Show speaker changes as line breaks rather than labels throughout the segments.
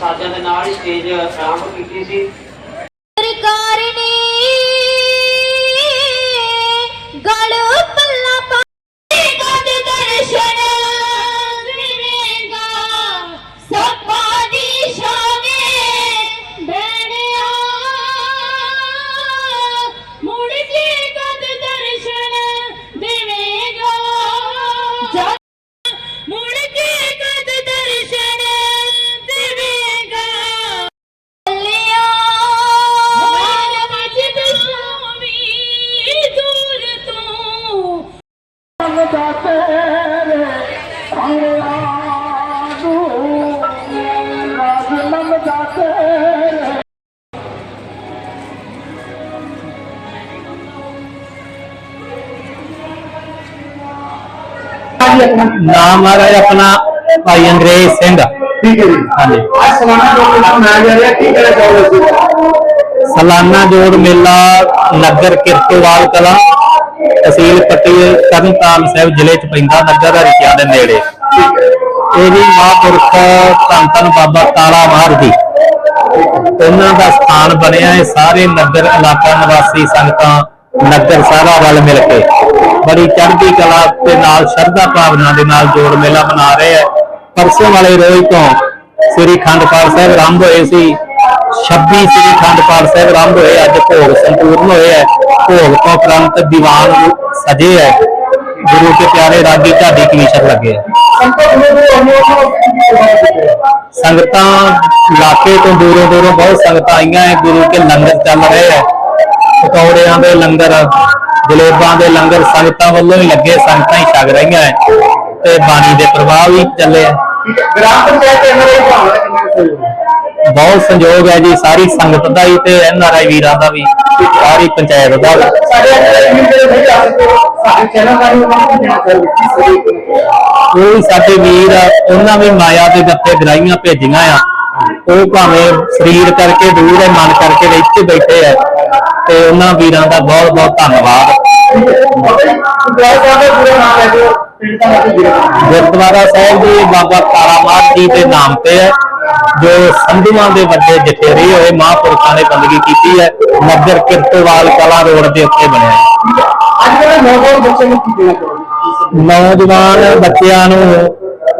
ਸਾਜ਼ਾਂ ਦੇ ਨਾਲ ਹੀ ਸਟੇਜ ਆਰੰਭ ਕੀਤੀ ਸੀ।
ਸਰਕਾਰ ਨੇ ਗਲ
ਨਾਮ ਮਹਾਰਾਜ ਆਪਣਾ ਭਾਈ ਅੰਗਰੇਜ਼ ਸਿੰਘ।
ਠੀਕ ਹੈ ਜੀ।
ਹਾਂਜੀ।
ਅੱਜ ਸਲਾਨਾ ਜੋੜ ਮੇਲਾ ਮਨਾਇਆ ਜਾ ਰਿਹਾ ਕੀ ਕਹਿਣਾ ਚਾਹੋਗੇ ਤੁਸੀਂ?
ਸਾਲਾਨਾ ਜੋੜ ਮੇਲਾ ਨਗਰ ਕਿਰਤੋਵਾਲ ਕਲਾ ਤਹਿਸੀਲ ਪੱਟੀ ਤਰਨਤਾਰਨ ਸਾਹਿਬ ਜ਼ਿਲ੍ਹੇ ਚ ਪੈਂਦਾ ਨਗਰ ਹਰੀਕਿਆਂ ਦੇ ਨੇੜੇ। ਇਹ ਵੀ ਮਹਾਂਪੁਰਖ ਧੰਨ ਧੰਨ ਬਾਬਾ ਤਾਲਾ ਮਾਰ ਦੀ। ਉਹਨਾਂ ਦਾ ਸਥਾਨ ਬਣਿਆ ਹੈ। ਸਾਰੇ ਨਗਰ, ਇਲਾਕਾ, ਨਿਵਾਸੀ ਸੰਗਤਾਂ ਨਗਰ ਸਾਰਾ ਵੱਲ ਮਿਲ ਕੇ ਬੜੀ ਚੜ੍ਹਦੀ ਕਲਾ ਤੇ ਨਾਲ, ਸ਼ਰਧਾ ਭਾਵਨਾ ਦੇ ਨਾਲ ਜੋੜ ਮੇਲਾ ਮਨਾ ਰਹੇ ਹੈ। ਪਰਸੋਂ ਵਾਲੇ ਰੋਜ਼ ਤੋਂ ਸ੍ਰੀ ਖੰਡ ਪਾਠ ਸਾਹਿਬ ਆਰੰਭ ਹੋਏ ਸੀ। 26 ਸ੍ਰੀ ਖੰਡ ਪਾਠ ਸਾਹਿਬ ਆਰੰਭ ਹੋਏ। ਅੱਜ ਭੋਗ ਸੰਪੂਰਨ ਹੋਏ ਹੈ। ਭੋਗ ਤੋਂ ਉਪਰੰਤ ਦੀਵਾਨ ਸਜੇ ਹੈ। ਗੁਰੂ ਕੇ ਪਿਆਰੇ ਰਾਗੀ ਢਾਡੀ ਕਮਿਸ਼ਨ ਲੱਗੇ ਸੰਗਤਾਂ ਇਲਾਕੇ ਤੋਂ ਦੂਰੋਂ ਦੂਰੋਂ ਬਹੁਤ ਸੰਗਤਾਂ ਆਈਆਂ ਹੈ ਗੁਰੂ ਕੇ ਲੰਗਰ ਚੱਲ ਰਹੇ ਹੈ ਪਕੌੜਿਆਂ ਦੇ ਲੰਗਰ, ਜਲੇਬਾਂ ਦੇ ਲੰਗਰ ਸੰਗਤਾਂ ਵੱਲੋਂ ਹੀ ਲੱਗੇ, ਸੰਗਤਾਂ ਹੀ ਛਕ ਰਹੀਆਂ ਹੈ ਤੇ ਬਾਣੀ ਦੇ ਪ੍ਰਵਾਹ ਵੀ ਚੱਲੇ
ਗ੍ਰਾਮ ਪੰਚਾਇਤ ਦੇ ਭਾਵਨਾ ਕਿੰਨਾ ਕੁ ਹੈ?
ਬਹੁਤ ਸੰਯੋਗ ਹੈ ਜੀ ਸਾਰੀ ਸੰਗਤ ਦਾ ਹੀ ਤੇ ਐਨਆਰਆਈ ਵੀਰਾਂ ਦਾ ਵੀ ਸਾਰੀ ਪੰਚਾਇਤ ਦਾ ਵੀ।
ਸਾਡੇ ਸਾਡੇ
ਵੀਰ ਆ, ਉਹਨਾਂ ਵੀ ਮਾਇਆ ਦੇ ਗੱਤੇ ਗਰਾਈਆਂ ਭੇਜੀਆਂ ਆ। ਉਹ ਭਾਵੇਂ ਸਰੀਰ ਕਰਕੇ ਦੂਰ ਹੈ ਮਨ ਕਰਕੇ ਤਾਂ ਇੱਥੇ ਬੈਠੇ ਆ। ਤੇ ਉਹਨਾਂ ਵੀਰਾਂ ਦਾ ਬਹੁਤ ਬਹੁਤ ਧੰਨਵਾਦ।
ਗੁਰਦੁਆਰਾ ਸਾਹਿਬ ਜੀ
ਬਾਬਾ ਤਾਰਾ ਮਾਰ ਜੀ ਦੇ ਨਾਮ ਤੇ ਹੈ। ਜੋ ਸੰਧੂਆਂ ਦੇ ਵੱਡੇ ਜਥੇਰੇ ਹੋਏ ਮਹਾਂਪੁਰਖਾਂ ਨੇ ਬੰਦਗੀ ਕੀਤੀ ਹੈ ਨਗਰ ਕਿਰਤਵਾਲ ਕਲਾ ਰੋਡ ਦੇ ਉੱਤੇ ਬਣਿਆ ਹੈ।
ਅੱਜ ਨੌਜਵਾਨ ਨੂੰ ਕੀ
ਬੱਚਿਆਂ ਨੂੰ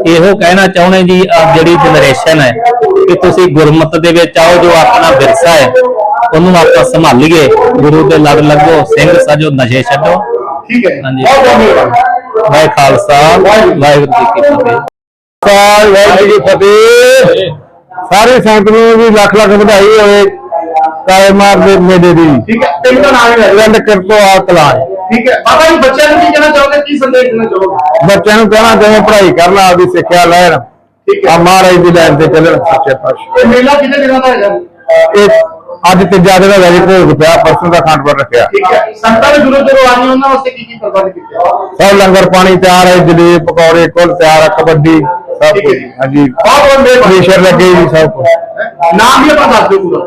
ਇਹੋ ਕਹਿਣਾ ਚਾਹੁੰਦੇ ਜੀ ਆ ਜਿਹੜੀ ਜਨਰੇਸ਼ਨ ਹੈ ਕਿ ਤੁਸੀਂ ਗੁਰਮਤ ਦੇ ਵਿੱਚ ਆਓ ਜੋ ਆਪਣਾ ਵਿਰਸਾ ਹੈ ਉਹਨੂੰ ਆਪਾਂ ਸੰਭਾਲੀਏ। ਗੁਰੂ ਦੇ ਲੜ ਲੱਗੋ ਸਿੰਘ ਸਜੋ ਨਸ਼ੇ ਛੱਡੋ।
ਠੀਕ ਹੈ
ਹਾਂਜੀ।
ਬਹੁਤ ਬਹੁਤ ਧੰਨਵਾਦ
ਵਾਹਿ ਖਾਲਸਾ ਵਾਹਿਗੁਰੂ ਜੀ ਕੀ ਫਤਿਹ।
ਵਾਹਿਗੁਰੂ ਜੀ ਫਤਿਹ। ਸਾਰੇ ਸੰਗਤ ਨੂੰ ਵੀ ਲੱਖ ਲੱਖ ਵਧਾਈ ਹੋਵੇ ਕਾਲੇ ਮਾਰ ਦੇ ਮੇਲੇ ਦੀ। ਠੀਕ ਹੈ ਪਿੰਡ ਦਾ ਨਾਮ ਹੈ ਰੰਡ ਕਿਰਤੋ ਆ ਕਲਾ ਠੀਕ ਹੈ ਬਾਬਾ ਜੀ ਬੱਚਿਆਂ ਨੂੰ ਕੀ ਕਹਿਣਾ ਚਾਹੋਗੇ ਕੀ ਸੰਦੇਸ਼ ਦੇਣਾ ਚਾਹੋਗੇ? ਬੱਚਿਆਂ ਨੂੰ ਕਹਿਣਾ ਚਾਹੁੰਦੇ ਪੜ੍ਹਾਈ ਕਰਨ ਆਪਦੀ ਸਿੱਖਿਆ ਲੈਣ। ਠੀਕ ਹੈ। ਆ ਮਹਾਰਾਜ ਦੀ ਲਾਈਨ ਤੇ ਚੱਲਣ। ਸੱਚੇ ਪਾਤਸ਼ਾਹ। ਇਹ ਮੇਲਾ ਕਿੰਨੇ ਦਿਨਾਂ ਦਾ ਹੈਗਾ? ਇਹ ਅੱਜ ਤੇ ਜ਼ਿਆਦਾ ਦਾ ਵੈਰੀ ਭੋਗ ਪਿਆ ਪਰਸੋਂ ਦਾ ਖੰਡ ਪਰ ਰੱਖਿਆ। ਠੀਕ ਹੈ। ਸੰਤਾਂ ਦੇ ਦੂਰੋਂ ਦੂਰੋਂ ਆਣੀ ਉਹਨਾਂ ਵਾਸਤੇ ਕੀ ਕੀ ਪ੍ਰਬੰਧ ਕੀਤੇ? ਸਭ ਲੰਗਰ ਪਾਣੀ ਤਿਆਰ ਹੈ ਜਲੇਬ ਪਕੌੜੇ ਕੁੱਲ ਤਿਆਰ ਹੈ ਕਬੱਡੀ। ਸਭ ਕੁਝ। ਹਾਂਜੀ। ਬਹੁਤ ਬਹੁਤ ਪ੍ਰੇਸ਼ਰ ਲੱਗੇ ਜੀ ਸਭ ਕੁਝ। ਨਾਮ ਵੀ ਆਪਣਾ ਦੱਸ ਦਿਓ ਪੂਰਾ।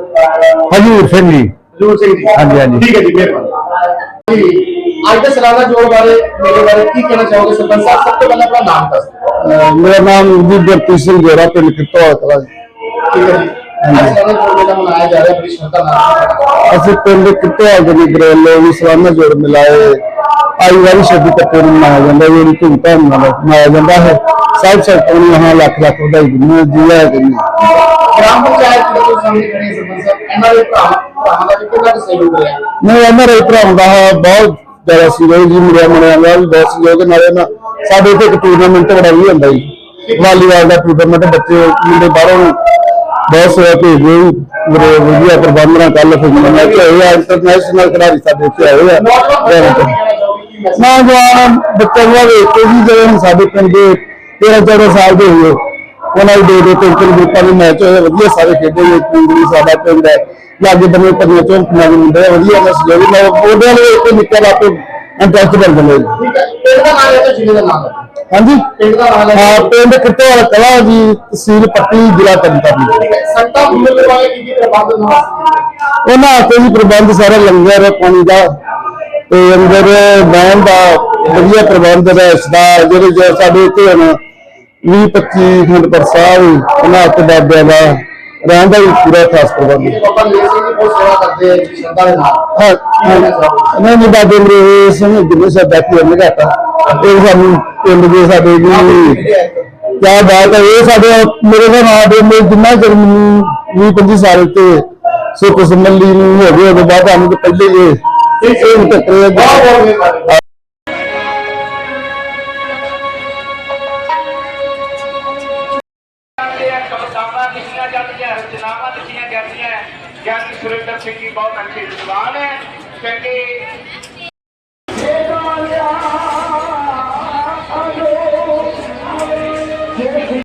ਹਜੂਰ ਸਿੰਘ ਜੀ। ਹਜੂਰ ਸਿੰਘ ਜੀ। ਹਾਂਜੀ ਹਾਂਜੀ। ਠੀਕ ਹੈ ਜੀ ਮਿਹਰਬਾਨੀ। ਜੀ ਅੱਜ ਦੇ ਸਲਾਨਾ ਜੋੜ ਬਾਰੇ ਮੇਰੇ ਬਾਰੇ ਕੀ ਕਹਿਣਾ ਚਾਹੋਗੇ ਸਰਪੰਚ ਸਾਹਿਬ? ਸਭ ਤੋਂ ਪਹਿਲਾਂ ਆਪਣਾ ਨਾਮ ਦੱਸ ਮੇਰਾ ਨਾਮ ਗੁਰਪ੍ਰੀਤ ਸਿੰਘ ਜੋੜਾ ਪਿੰਡ ਕਿੱਤੋਂ ਕਲਾ ਠੀਕ ਹੈ ਜੀ। ਅਸੀਂ ਪਿੰਡ ਕਿੱਤੋਂ ਦੇ ਗਰੇਲੋ ਵੀ ਸਲਾਨਾ ਜੋੜ ਮਿਲਾਏ। ਆਈ ਵਾਰੀ ਸ਼ਬਦ ਤੱਕ ਮਨਾਇਆ ਜਾਂਦਾ ਹੈ ਜਿਹੜੀ ਧੂਮ ਧਾਮ ਨਾਲ ਮਨਾਇਆ ਜਾਂਦਾ ਹੈ। ਸਭ ਸੰਗਤਾਂ ਨੂੰ यहाँ ਲੱਖ ਲੱਖ ਵਧਾਈ ਦਿੰਦੇ ਜੀ ਹੈ ਜੀ ਗ੍ਰਾਮ ਪੰਚਾਇਤ ਦੇ ਸਾਹਮਣੇ ਖੜੇ ਸਰਪੰਚ ਸਾਹਿਬ ਇਹਨਾਂ ਦੇ ਭਰਾ ਭਰਾਵਾਂ ਦਾ ਵੀ ਕਿੰਨਾ ਸਹਿਯੋਗ ਰਿਹਾ? ਨਹੀਂ ਇਹਨਾਂ ਦੇ ਭਰਾਵਾਂ ਦਾ ਬਹੁਤ ਜ਼ਿਆਦਾ ਸਹਿਯੋਗ ਜੀ ਮੁੰਡਿਆਂ ਮੁੰਡਿਆਂ ਦਾ ਵੀ ਬਹੁਤ ਸਹਿਯੋਗ ਨਾਲੇ ਨਾ ਸਾਡੇ ਇੱਥੇ ਇੱਕ ਟੂਰਨਾਮੈਂਟ ਬੜਾ ਵੀ ਹੁੰਦਾ ਜੀ। ਵਾਲੀਬਾਲ ਦਾ ਟੂਰਨਾਮੈਂਟ ਬੱਚੇ ਮੁੰਡੇ ਬਾਹਰੋਂ ਬਹੁਤ ਸਾਰੇ ਭੇਜੇ ਮੇਰੇ ਵਧੀਆ ਪ੍ਰਬੰਧਨਾਂ ਕੱਲ ਫਿਰ ਮੈਚ ਹੋਏ ਆ ਇੰਟਰਨੈਸ਼ਨਲ ਖਿਡਾਰੀ ਸਾਡੇ ਇੱਥੇ ਆਏ ਆ। ਨੌਜਵਾਨ ਬੱਚੇ ਨੂੰ ਵੇਖ ਕੇ ਵੀ ਜਿਹੜੇ ਸਾਡੇ ਪਿੰਡ ਦੇ 13 14 ਸਾਲ ਦੇ ਹੋਏ ਉਹਨਾਂ ਦੇ ਦੋ ਦੋ ਤਿੰਨ ਤਿੰਨ ਗਰੁੱਪਾਂ ਦੇ ਮੈਚ ਹੋਏ ਵਧੀਆ ਸਾਰੇ ਖੇਡੇ ਨੇ ਪਿੰਡ ਵੀ ਸਾਡਾ ਪਿੰਡ ਹੈ ਲਾਗੇ ਬੰਨੇ ਪੰਨੇ ਚੋਂ ਦੇ ਮੁੰਡੇ ਵਧੀਆ ਦਾ ਸਹਿਯੋਗ ਨਾਲ ਉਹਦੇ ਨਾਲ ਇੱਕ ਨਿੱਕਾ ਬਾਪ ਇੰਟਰਸਟ ਬਣ ਜਾਂਦੇ ਜੀ ਪਿੰਡ ਦਾ ਨਾਮ ਹੈ ਤੇ ਜ਼ਿਲ੍ਹੇ ਦਾ ਨਾਮ ਹਾਂਜੀ? ਪਿੰਡ ਦਾ ਨਾਮ ਹੈ ਹਾਂ ਪਿੰਡ ਕਿੱਥੇ ਵਾਲਾ ਕਲਾ ਜੀ ਤਹਿਸੀਲ ਪੱਟੀ ਜ਼ਿਲ੍ਹਾ ਤਰਨਤਾਰਨ। ਸੰਤਾ ਦੇ ਬਾਰੇ ਕੀ ਕੀ ਪ੍ਰਬੰਧ ਉਹਨਾਂ ਆਤੇ ਵੀ ਪ੍ਰਬੰਧ ਸਾਰਾ ਲੰਗਰ ਪਾਣੀ ਦਾ ਤੇ ਅੰਦਰ ਬਹਿਣ ਦਾ ਵਧੀਆ ਪ੍ਰਬੰਧ ਹੈ ਇਸ ਦਾ ਜਿਹੜੇ ਜੋ ਸਾਡੇ ਇੱਥੇ ਹਨ 20 25 ਖੰਡ ਪਰ ਉਹਨਾਂ ਤੇ ਬਾਬਿਆਂ ਦਾ ਰਹਿਣ ਦਾ ਵੀ ਪੂਰਾ ਖਾਸ ਪ੍ਰਬੰਧ ਹੈ।
ਬਾਬਾ ਮੇਰ ਸਿੰਘ ਜੀ ਬਹੁਤ ਸੇਵਾ ਕਰਦੇ ਆ ਸ਼ਰਧਾ ਦੇ ਨਾਲ।
ਹਾਂ ਨਹੀਂ ਨਹੀਂ ਬਾਬੇ ਮੇਰੇ ਸਿੰਘ ਜਿੰਨੇ ਸਭ ਬੈਠੇ ਹੋਣ ਲਗਾਤਾ ਇਹ ਸਾਨੂੰ ਪਿੰਡ ਦੇ ਸਾਡੇ ਜੀ ਕਿਆ ਬਾਤ ਹੈ ਇਹ ਸਾਡੇ ਮੇਰੇ ਦਾ ਨਾਮ ਦੇ ਮੇਰੇ ਜਿੰਨਾ ਚਿਰ ਮੈਨੂੰ 20 25 ਸਾਲ ਤੇ ਸੁਖ ਸੰਬੰਧੀ ਨੂੰ ਹੋ ਗਏ ਉਹਦੇ ਬਾਅਦ ਸਾਨੂੰ ਤਾਂ ਪਹਿਲੇ ਜੇ ਇਹ ਇਹ ਟੱਕਰੇ
ਬਹੁਤ ਬਹੁਤ ਮਿਹਰਬਾਨੀ
ਕਵਿਤਾਵਾਂ ਲਿਖੀਆਂ ਜਾਂਦੀਆਂ ਰਚਨਾਵਾਂ ਲਿਖੀਆਂ